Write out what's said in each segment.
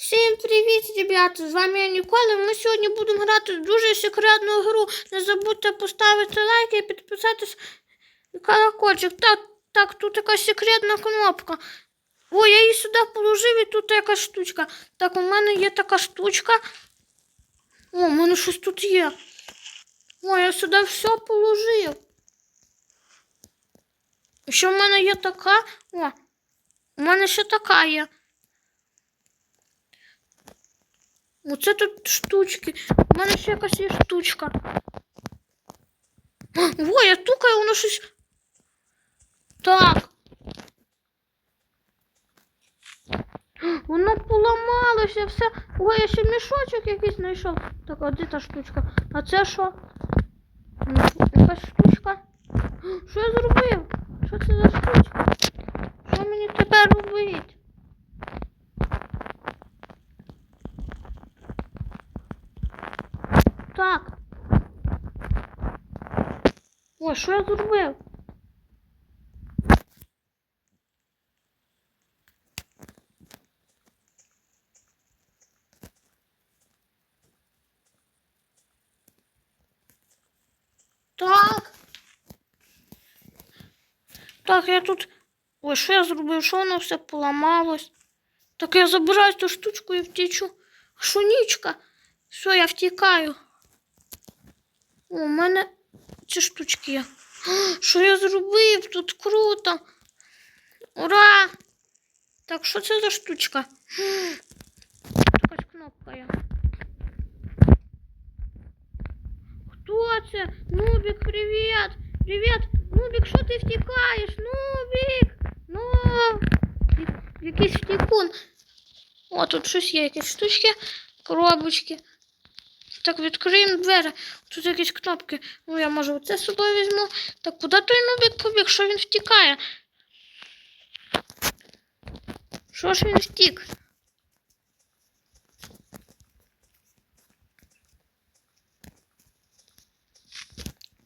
Всім привіт, ребята! З вами я Нікола. Ми сьогодні будемо грати в дуже секретну гру. Не забудьте поставити лайк і підписатись на колокольчик. Так, так, тут якась секретна кнопка. О, я її сюди положив і тут якась штучка. Так, у мене є така штучка. О, у мене щось тут є. О, я сюди все положив. Ще в мене є така. О, у мене ще така є. Оце тут штучки. У мене ще якась є штучка. О, я тукаю, воно щось. Так. Воно поламалося все. Ой, я ще мішочок якийсь знайшов. Так, а де та штучка? А це що? Якась штучка. Що я зробив? Що це за штучка? Що мені тепер робити? Так. О, що я зробив? Так. Так, я тут. Ой, що я зробив? Що воно все поламалось? Так я забираю ту штучку і втічу. А що нічка? Все, я втікаю. О, у мене ці штучки є. А, Що я зробив? Тут круто. Ура! Так, що це за штучка? Якась кнопка є. Хто це? Нубік, привіт! Привіт! Нубік, що ти втікаєш? Нубік! Ну, я- якийсь втікун. О, тут щось є, якісь штучки, коробочки. Так, відкриємо двері. Тут якісь кнопки. Ну, я може оце з собою візьму. Так, куди той нубік побіг? Що він втікає? Що ж він втік?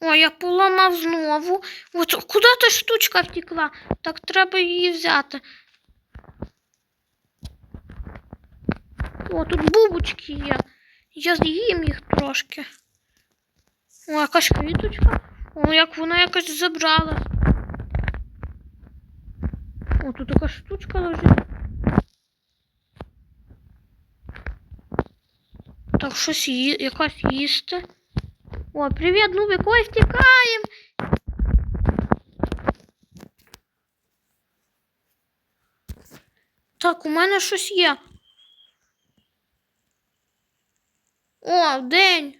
Ой, я поламав знову. От куди та штучка втекла? Так треба її взяти. О, тут бубочки є. Я з'їм їх трошки. О, якась квіточка. О, як вона якась забрала. О, тут якась штучка лежить. Так, щось ї... якась їсти. О, привіт, Нубик, ой, втікаємо. Так, у мене щось є. О, день.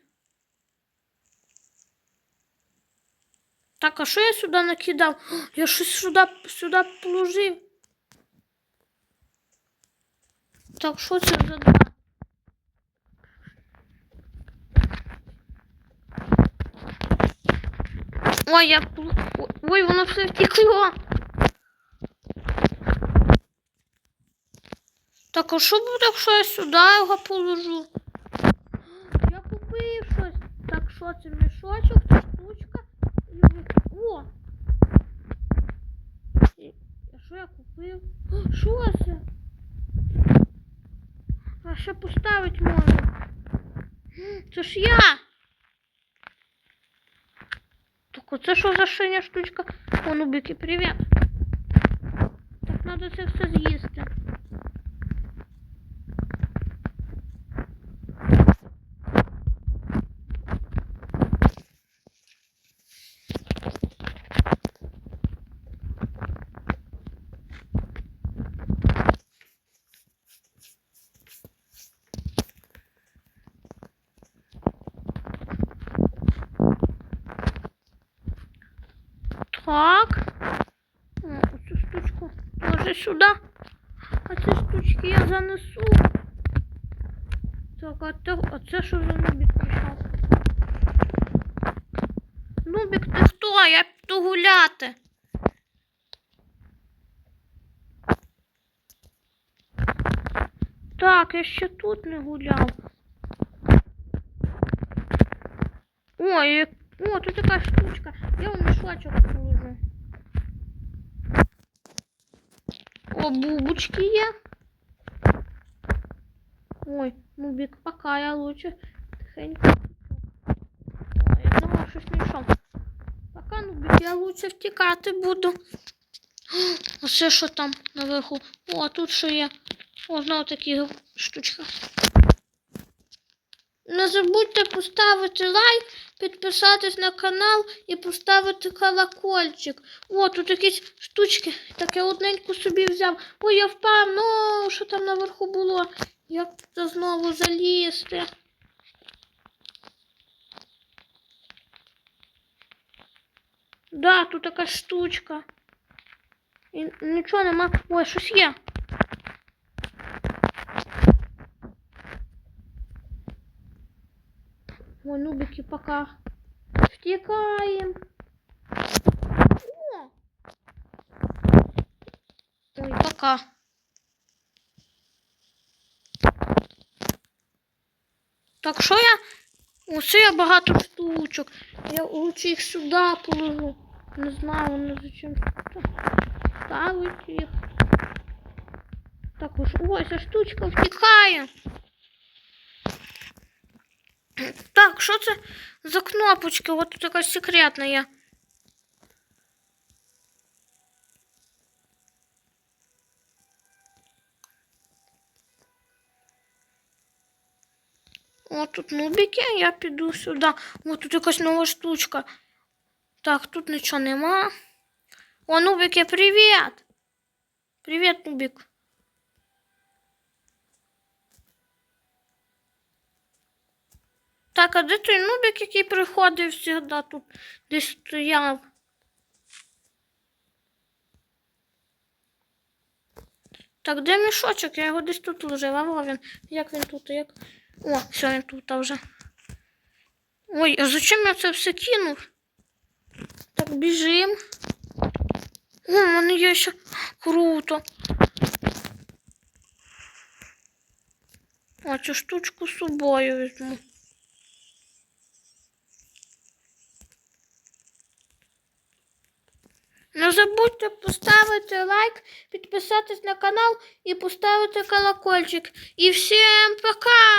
Так, а що я сюди накидав? Я щось сюди, сюди положив. Так, що це за? Ой, я... Ой, воно все втекло. Так, а що буде, якщо я сюди його положу? Я купив щось. Так, що це мішочок, це штучка. О! А що я купив? О, Що це? А ще поставити можна. Це ж я! Так оце що за шиня штучка? О, Нубики, привіт. Так, треба це все з'їсти. Так. О, оцю штучку теж сюди. А ці штучки я занесу. Так, а це, а це що за Нубік прийшов? Нубік, ти хто? Я піду гуляти. Так, я ще тут не гуляв. Ой, о, тут така штучка. Я у мішочок положу. О, бубочки є. Ой, Нубик, пока я лучше тихенько. Ой, я думав, щось знайшов. Пока, Нубик, я лучше втікати буду. А це що там наверху? О, а тут що є? О, знову такі штучка. Не забудьте поставити лайк, підписатись на канал і поставити колокольчик. О, тут якісь штучки. Так я одненьку собі взяв. Ой, я впав. Ну, що там наверху було? Як це знову залізти? Да, тут така штучка. І нічого нема. Ой, щось є. Ой, нубики, пока. Втекаем. Ой, пока. Так, що я? Оце я багато штучок. Я лучше їх сюди положу. Не знаю, вони зачем ставити їх. Так уж, ой, ця штучка втікає. Так, що це за кнопочки? От тут якась секретна є. О, тут нубики, я піду сюди. О, тут якась нова штучка. Так, тут нічого нема. О, нубики, привіт! Привіт, нубик. Так, а де той нубик, який приходив завжди тут десь стояв? Так, де мішочок? Я його десь тут лежив. А він. Як він тут? Як? О, все, він тут вже. Ой, а зачем я це все кинув? Так, біжим. О, у мене є ще круто. А цю штучку з собою візьму. Не забудьте поставити лайк, підписатись на канал і поставити колокольчик. І всім пока!